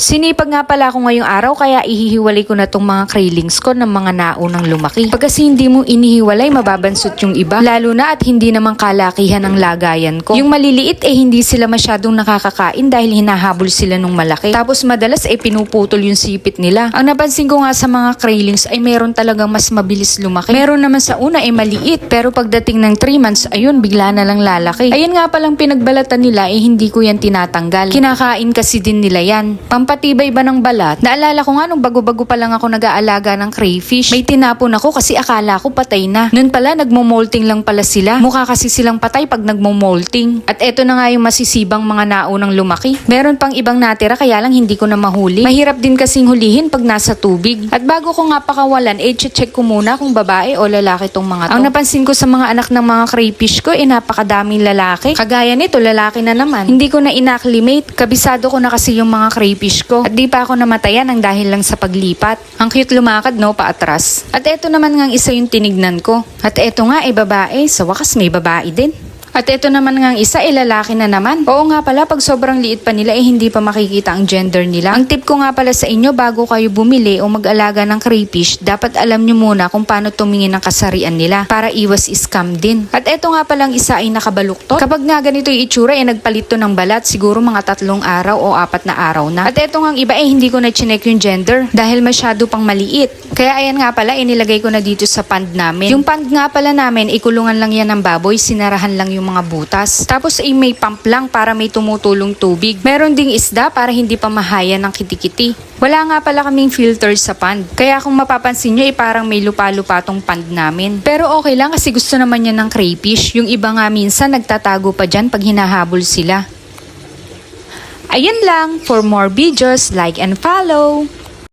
Sinipag nga pala ako ngayong araw kaya ihihiwalay ko na tong mga krillings ko ng mga naunang lumaki. Pag kasi hindi mo inihiwalay, mababansot yung iba. Lalo na at hindi naman kalakihan ng lagayan ko. Yung maliliit eh hindi sila masyadong nakakakain dahil hinahabol sila nung malaki. Tapos madalas eh pinuputol yung sipit nila. Ang napansin ko nga sa mga krillings ay meron talagang mas mabilis lumaki. Meron naman sa una eh maliit pero pagdating ng 3 months ayun bigla na lang lalaki. Ayun nga palang pinagbalatan nila eh hindi ko yan tinatanggal. Kinakain kasi din nila yan. Pampatibay ba ng balat? Naalala ko nga nung bago-bago pa lang ako nag-aalaga ng crayfish. May tinapon ako kasi akala ko patay na. Noon pala nagmo-molting lang pala sila. Mukha kasi silang patay pag nagmo-molting. At eto na nga yung masisibang mga naunang lumaki. Meron pang ibang natira kaya lang hindi ko na mahuli. Mahirap din kasing hulihin pag nasa tubig. At bago ko nga pakawalan, eh check ko muna kung babae o lalaki tong mga to. Ang napansin ko sa mga anak ng mga crayfish ko, eh napakadaming lalaki. Kagaya nito, lalaki na naman. Hindi ko na inacclimate. Kabisado ko na kasi yung mga crayfish ko. At di pa ako namatayan ang dahil lang sa paglipat. Ang cute lumakad, no, paatras. At eto naman nga isa yung tinignan ko. At eto nga, eh babae. Sa wakas, may babae din. At ito naman nga ang isa, eh lalaki na naman. Oo nga pala, pag sobrang liit pa nila, eh hindi pa makikita ang gender nila. Ang tip ko nga pala sa inyo, bago kayo bumili o mag-alaga ng crayfish, dapat alam nyo muna kung paano tumingin ng kasarian nila para iwas scam din. At ito nga palang isa ay nakabaluktot. Kapag nga ganito yung itsura, eh nagpalit to ng balat, siguro mga tatlong araw o apat na araw na. At ito nga ang iba, eh hindi ko na chinek yung gender dahil masyado pang maliit. Kaya ayan nga pala, inilagay ko na dito sa pond namin. Yung pond nga pala namin, ikulungan lang yan ng baboy, sinarahan lang yung mga butas. Tapos ay may pump lang para may tumutulong tubig. Meron ding isda para hindi pa mahaya ng kitikiti. Wala nga pala kaming filter sa pond. Kaya kung mapapansin nyo, eh parang may lupa-lupa tong pond namin. Pero okay lang kasi gusto naman yan ng crayfish. Yung iba nga minsan nagtatago pa dyan pag hinahabol sila. Ayun lang. For more videos, like and follow.